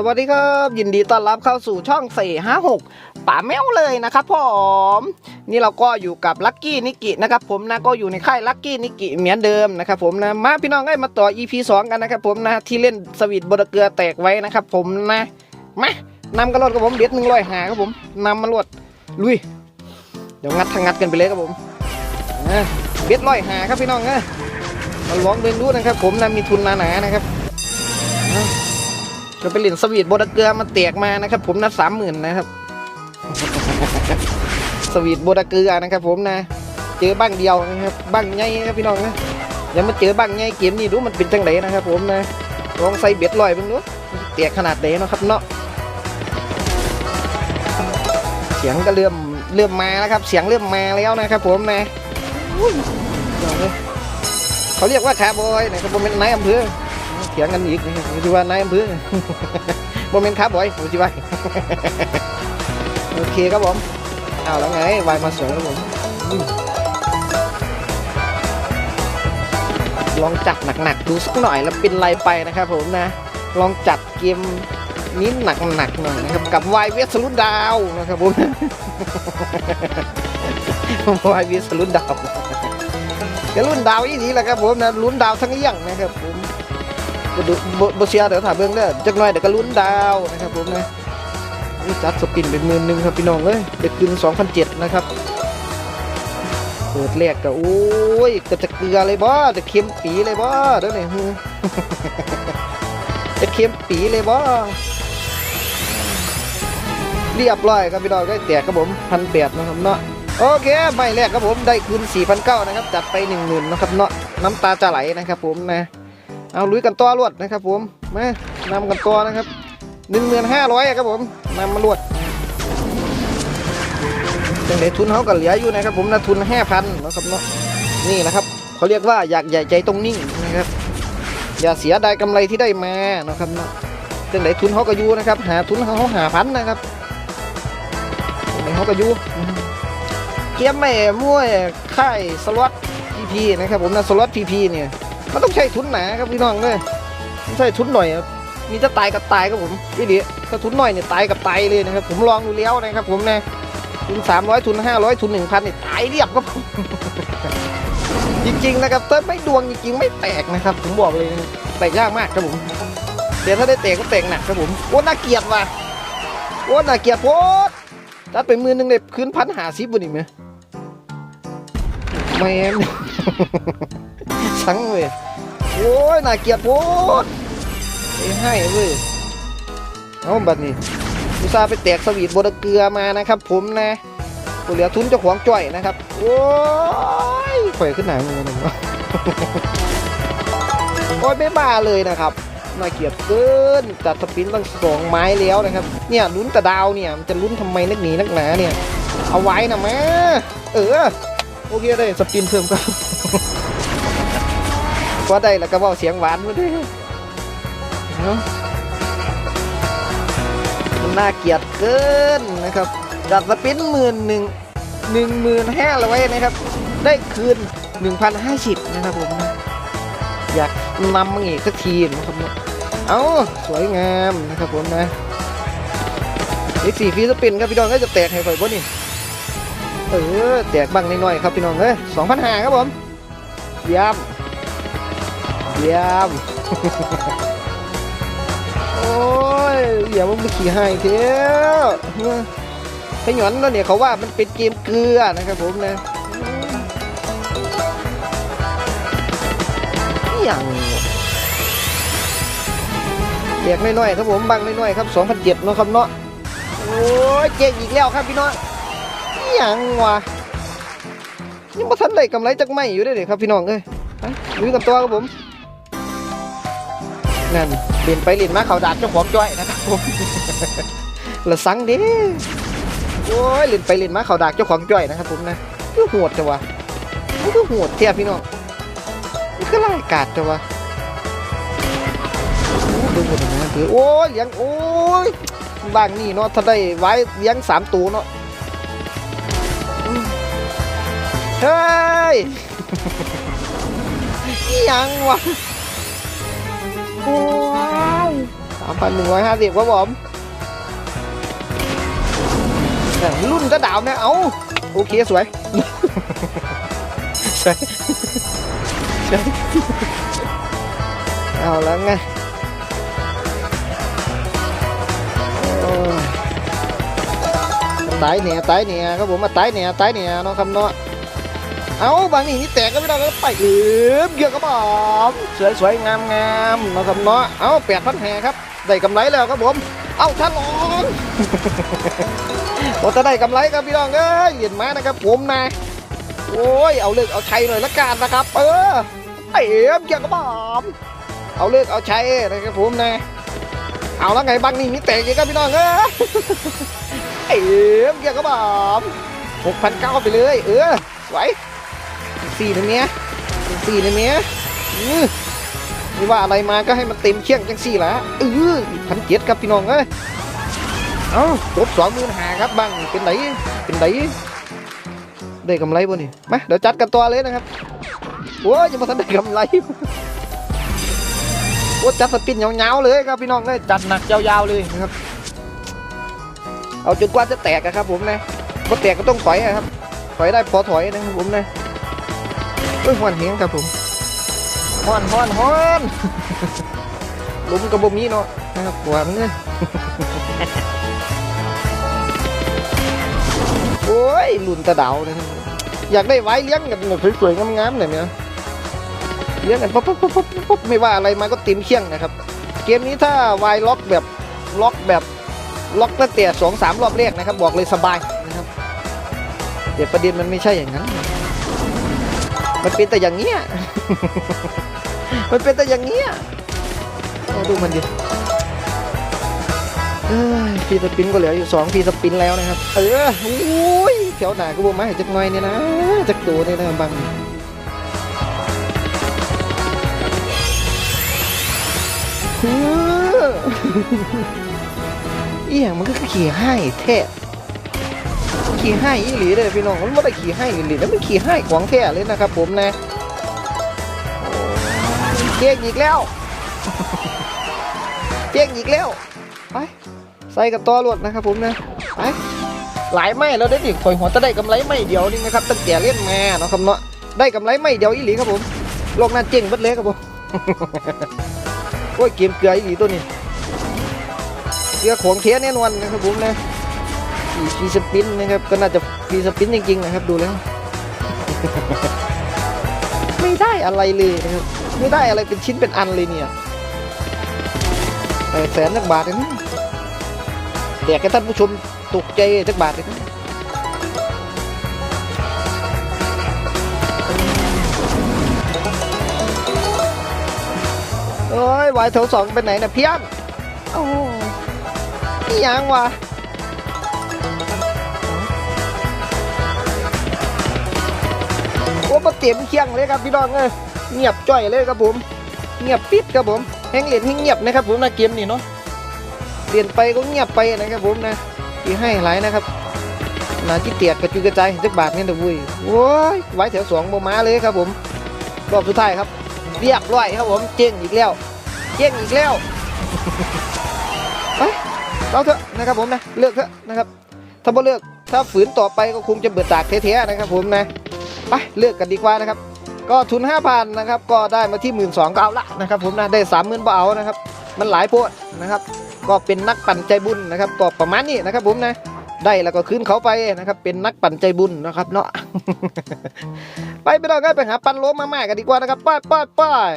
สวัสดีครับ ยินดีต้อนรับเข้าสู่ช่อง 456 ป่าแมวเลยนะครับผมนี่เราก็อยู่กับลักกี้นิกินะครับผมนะก็อยู่ในค่ายลักกี้นิกิเหมือนเดิมนะครับผมนะมาพี่น้องได้มาต่อ EP 2 กันนะครับผมนะที่เล่นสวีทบดเกลือแตกไว้นะครับผมนะมานำกระโดดกับผมเด็ดหนึ่งร้อยหาครับผมนำมาลวดลุย เดี๋ยวงัดทางงัดกันไปเลยครับผมเด็ดร้อยหาครับพี่น้องนะมาลองเดินดูนะครับผมนะมีทุนหนาๆนะครับ ก็ไปเล่นสวีทบดเกลือมาเตียกมานะครับ ผมนะสามหมื่นนะครับ สวีทบดเกลือนะครับ ผมนะ เจอบ้างเดียวนะครับบ้างใหญ่ครับพี่น้องนะย่ามาเจอบ้างใหญ่เกมนี้ดูมันเป็นจังไดนะครับ ผมนะลองใส่เบ็ดลอยเบิ่งดูเตียกขนาดไหนนะครับเนาะเสียงก็เริ่มเริ่มมาแล้วครับ เสียงเริ่มมาแล้วนะครับ ผมนะเขาเรียกว่าคาบอยนะครับผมเป็นนายอำเภอ ถียงกันอีกนะครับผมคิดว่านายอำเภอโมเมนต์ครับบอยผมคิดว่าโอเคครับผมเอาแล้วไงวายมาสวยครับผมลองจัดหนักๆดูสักหน่อยแล้วเป็นไรไปนะครับผมนะ ลองจัดเกมนี้หนักๆหน่อยนะครับกับวายเวสลุดดาวนะครับผมวายเวสลุดดาวจะรุ่นดาวอีนี้แหละครับผมนะลุ้นดาวทั้งเลี่ยงนะครับผม บบ่เสียเดี๋ยวถามเบื้องเด้อจักหน่อยเดี๋ยวก็ลุ้นดาวนะครับผมนะนี่จัดสปินเป็นหมื่นหนึ่งครับพี่น้องเอ้ยเด็กคืน2,007นะครับเปิดแรกก็โอ้ยก็จะเกลือเลยบ่จะเค็มปีเลยบ่เดี๋ยวนี้ฮึจะเค็มปีเลยบ่เรียบร้อยครับพี่น้องได้แตกครับผมพันแปดนะครับเนาะโอเคไม่แรกครับผมได้คืน4,900นะครับจัดไป 10,000นะครับเนาะน้ำตาจะไหลนะครับผมนะ เอาลุยกันตัวรวดนะครับผมมานำกันตัวนะครับหนึ่งหมื่นห้าร้อยครับผมนำมาลวดจังไดทุนเขาก็เหลืออยู่นะครับผมนะทุนห้าพันนะครับเนาะนี่นะครับเขาเรียกว่าอยากใหญ่ใจตรงนิ่งนะครับ อย่าเสียดายกำไรที่ได้มานะครับเนาะจังไดทุนเขาก็อยู่นะครับ หาทุนเขาหาพันนะครับเขาก็อยู่อืมเกมแม่มวยค่ายสล็อตพีพีนะครับผมนะสล็อตพีพีเนี่ย มันต้องใช้ทุนหนาครับพี่น้องเลยไม่ใช่ทุนหน่อยมีจะตายกับตายครับผมพี่ดิถ้าทุนหน่อยเนี่ยตายกับตายเลยนะครับ ผมลองดูแล้วนะครับ ผมนะทุนสามร้อยทุนห้าร้อยทุนหนึ่งพันเนี่ยตายเรียบครับผมจริงๆนะครับถ้าไม่ดวงจริงๆไม่แตกนะครับ ผมบอกเลยนะแตกยากมากครับผมแต่ถ้าได้แตกก็แตกหนักครับผมโอ้น่าเกียดว่ะโอ้น่าเกียดโพดจัดไปมือหนึ่งเลยคืนพันหาซิบวันนี้ไหมแมนสังเวย โอ้ยน่าเกียดโพดไอ้ให้เว้ยเอาบัดนี้อุตส่าห์ไปแตกสวีทบดเกลือมานะครับผมนะกูเหลือทุนเจ้าของจ่อยนะครับ โอ้ยข่อยขึ้นหนังเลยนะโอ้ยไม่มาเลยนะครับน่าเกียดเกินจัดสปินตั้งสองไม้แล้วนะครับ เนี่ยลุ้นแต่ดาวเนี่ยมันจะลุ้นทำไมนักหนีนักหนาเนี่ย เอาไว้นะแม่เออ โอเคได้สปินเพิ่มครับ ว่าได้แล้วก็เว่าเสียงหวานมาด้วยเนาะมันน่าเกลียดเกินนะครับจัดสปินหมื่นหนึ่งหนึ่งหมื่นห้าร้อยนะครับ ได้คืนหนึ่งพันห้าสิบนะครับผมนะอยากนำมาอีกสักทีนะครับเนาะเอาสวยงามนะครับผมนะอีกสี่ฟีสปินครับพี่น้องก็จะแตกให้ไฟบ่นี่เออแตกบ้างน้อยๆครับพี่น้องเอ้ยสองพันห้าครับผมยี่ยม เยี่ยม โอ้ยอย่ามาขี่ให้เทียวไอ้หยอนแล้วเนี่ยเขาว่ามันเป็นเกมเกลือนะครับผมนะอย่างแตกน้อยๆครับผมบางน้อยๆครับสองพันเจ็ดเนาะครับเนาะโอ้ยเจ๊งอีกแล้วครับพี่น้องอหยังวะยังบ่ทันได้กำไรจากไม่อยู่ได้เลยครับพี่น้องเอ้ยไปลุยกับตัวครับผม นั่นเล่นไปเล่นมาเขาดาดเจ้าของจ้อยนะครับผมละสังเดิโอ้ยเล่นไปเล่นมาเขาดากเจ้าของจ้อยนะครับผมนะคือโหดจังวะมันคือโหดเทียบพี่น้องมันคือไล่กาดจังวะดูหมดเลยนะคือโอ้ยเลี้ยงโอ้ยบางนี่เนาะถ้าได้ไว้เลี้ยงสามตัวเนาะเฮ้ยยังวะ ยตามพันหนึ่งร้อยห้าสิบครับผมแต่รุ่นจะดาวนะ เอาโอเค สวย สวย สวย เอาแล้วไงโอ้ยตายเนี่ยตายเนี่ยครับผมมาตายเนี่ยตายเนี่ยเนาะคำเนาะ เอาบางนี่นี่แตกก็ไม่ได้ก็ไปเอือบเกี่ยวกับผมสวยสวยงามงามนาะคำเนาะเอาแปดพันแห่ครับได้กำไรแล้วครับผม เอาท่านลองเราจะได้กำไรครับพี่น้องเอ้ยเหรียญมานะครับ ผมนะโอ้ยเอาเลิกเอาชัยหน่อยละกันนะครับ เออไอ้เอ็มเกี่ยวกับบอมเอาเลิกเอาชัยนะครับผมนะเอาแล้วไงบางนี่มีแตกอีกครับพี่น้องเออไอ้เอ็มเกี่ยวกับบอมหกพันเก้าไปเลย เออสวย สี่นะเมียสี่นะเมียไม่ว่าอะไรมาก็ให้มันเต็มเชี่ยงจังสี่ละเออพันเจ็ดครับพี่น้องเอ้ยเอาจบสองหมื่นหาครับบังเป็นไหนเป็นไหนได้กำไรบ่นี่มาเดี๋ยวจัดกันตัวเลยนะครับโอ้ยยังมาทันได้กำไรโอ้จัดสปินยาวๆเลยครับพี่น้องเลยจัดหนักยาวๆเลยนะครับ เอาจนกว่าจะแตกอะครับผมนะพอแตกก็ต้องถอยอะครับถอยได้พอถอยนะครับผมนะ เอ้ยหอนเฮงครับผมหอนหอนหอนลมกระบมีเนาะนะครับกว่ามันเลยโอ้ยลุนตะเดานะครับอยากได้ไว้เลี้ยงกันแบบสวยๆงามๆหน่อยเนี่ยเลี้ยงกันปุ๊บปุ๊บปุ๊บปุ๊บปุ๊บไม่ว่าอะไรมาก็เต็มเคี่ยงนะครับ เกมนี้ถ้าวายล็อกแบบล็อกแบบล็อกตั้งแต่สองสามรอบแรกนะครับ บอกเลยสบายนะครับแต่ประเด็นมันไม่ใช่อย่างนั้น มันเป็นแต่อย่างเงี้ย มันเป็นแต่อย่างเงี้ยเอาดูมันดิฟีสปินก็เหลืออยู่สองฟีสปินแล้วนะครับ เออโอ้ยแถวหนาก็บ่มาให้จักน่อยเนี่ยนะจักตัวเนี่ยนะบังเอออีหยังมันก็เขี่ยให้แท้ ขี่ให้อีหลีเลยพี่น้องมันไม่ได้ขี่ให้อีหลีแล้วมันขี่ให้ของแท้เลยนะครับ ผมนะโอ้ยเจ๊งอีกแล้วเจ๊งอีกแล้วไปใส่กับตัวรวดนะครับ ผมนะไปหลายไม่แล้วได้ดิข่อยหัวจะได้กำไรไม่เดียวนี่นะครับตั้งแต่เล่นมาเนาะครับเนาะได้กำไรไม่เดียวอีหลีครับผมโลกนั้นเจ๊งบัดเลยครับผมโอ้ยเกมเกลืออีหลีตัวนี้เกลือของเทียแน่นอนนะครับผมนะ ฟีฟีสปินนะครับ ก็น่าจะฟีสปินจริงๆนะครับ ดูแล้ว ไม่ได้อะไรเลยนะครับ ไม่ได้อะไรเป็นชิ้นเป็นอันเลยเนี่ยแปแสนนักบาทเลยนะแจกให้ท่านผู้ชมตกใจจักบาทเลยนะโอ้ยวายแถวสองไปไหนนะเพี้ยนโอ้นี่ยังวะ เต็มเคียงเลยครับพี่น้องเอ้ยเงียบจ้อยเลยครับผม เงียบปิดครับผมแห้งเหรียญแห้งเงียบนะครับ ผมนะเกมนี้เนาะเปลี่ยนไปก็เงียบไปนะครับผมนะที่ให้หลายนะครับนาที่เตียกกระจุยกระจายจักบาทนี่นะวุ้ยโว้ยไว้แถวสองโมมาเลยครับผมรอบสุดท้ายครับ เรียบร้อยครับผมเจ๊งอีกแล้วเจ๊งอีกแล้วไปเราเถอะนะครับผมนะเลิกเถอะนะครับ ถ้าบ่เลิกถ้าฝืนต่อไปก็คงจะเบิดตากเทๆนะครับผมนะ ไปเลือกกันดีกว่านะครับ ก็ทุน 5,000นะครับก็ได้มาที่ 1 2ื่นก็เอาละนะครับผมนะได้3 0,000ื่นเอานะครับ มันหลายโพดนะครับ ก็เป็นนักปั่นใจบุญนะครับก็ประมาณนี้นะครับผมนะได้แล้วก็ขึ้นเขาไปนะครับ เป็นนักปั่นใจบุญนะครับเนาะไปไปเราก็ไปหาปั่นโลมาม่ากันดีกว่านะครับป้ายป้ายป้าย